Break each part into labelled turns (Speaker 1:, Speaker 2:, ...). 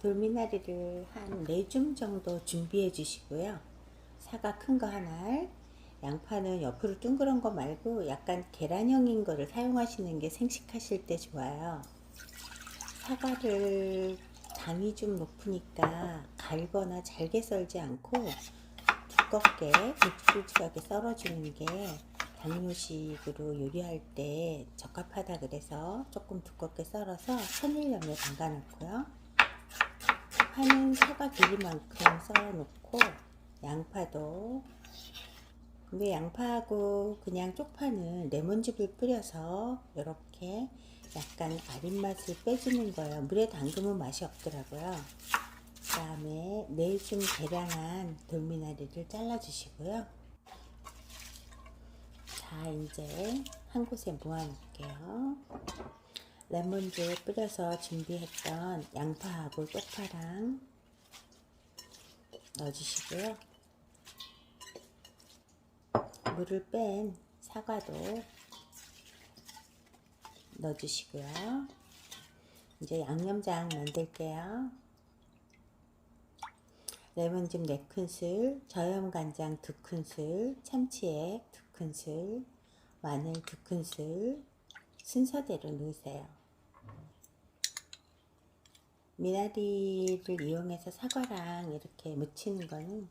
Speaker 1: 돌미나리를 한 4줌 정도 준비해 주시고요. 사과 큰 거 하나, 양파는 옆으로 둥그런 거 말고 약간 계란형인 거를 사용하시는 게 생식하실 때 좋아요. 사과를 당이 좀 높으니까 갈거나 잘게 썰지 않고 두껍게 굵직굵직하게 썰어주는 게 당뇨식으로 요리할 때 적합하다 그래서 조금 두껍게 썰어서 천일염에 담가놓고요. 파는 사과 길이만큼 썰어놓고 양파도 근데 양파하고 그냥 쪽파는 레몬즙을 뿌려서 이렇게 약간 아린 맛을 빼주는 거예요. 물에 담그면 맛이 없더라고요. 그 다음에 네줌 대량한 돌미나리를 잘라주시고요. 자, 이제 한 곳에 모아놓을게요. 레몬즙 뿌려서 준비했던 양파하고 쪽파랑 넣어주시고요. 물을 뺀 사과도 넣어주시고요. 이제 양념장 만들게요. 레몬즙 4큰술, 저염간장 2큰술, 참치액 2큰술, 마늘 2큰술 순서대로 넣으세요. 미나리를 이용해서 사과랑 이렇게 무치는 거는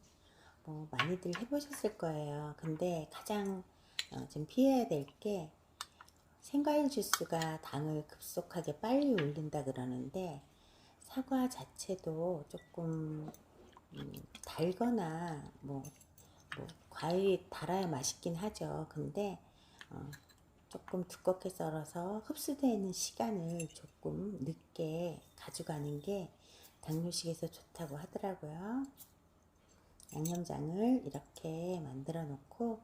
Speaker 1: 뭐 많이들 해보셨을 거예요. 근데 가장 어, 좀 피해야 될 게 생과일 주스가 당을 급속하게 빨리 올린다 그러는데 사과 자체도 조금 음, 달거나 뭐, 뭐 과일이 달아야 맛있긴 하죠. 근데 어, 조금 두껍게 썰어서 흡수되는 시간을 조금 늦게 가져가는 게 당뇨식에서 좋다고 하더라고요. 양념장을 이렇게 만들어 놓고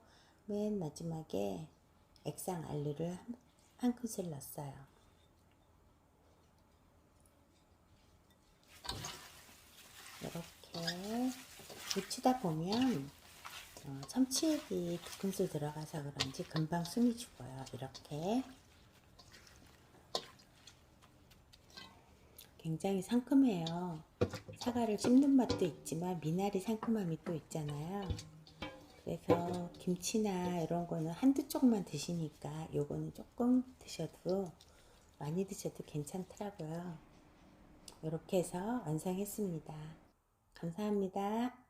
Speaker 1: 맨 마지막에 액상 알루를 한, 한 큰술 넣었어요. 이렇게 무치다 보면 어, 참치액이 두 큰술 들어가서 그런지 금방 숨이 죽어요. 이렇게 굉장히 상큼해요. 사과를 씹는 맛도 있지만 미나리 상큼함이 또 있잖아요. 그래서 김치나 이런 거는 한두 쪽만 드시니까 요거는 조금 드셔도 많이 드셔도 괜찮더라고요. 이렇게 해서 완성했습니다. 감사합니다.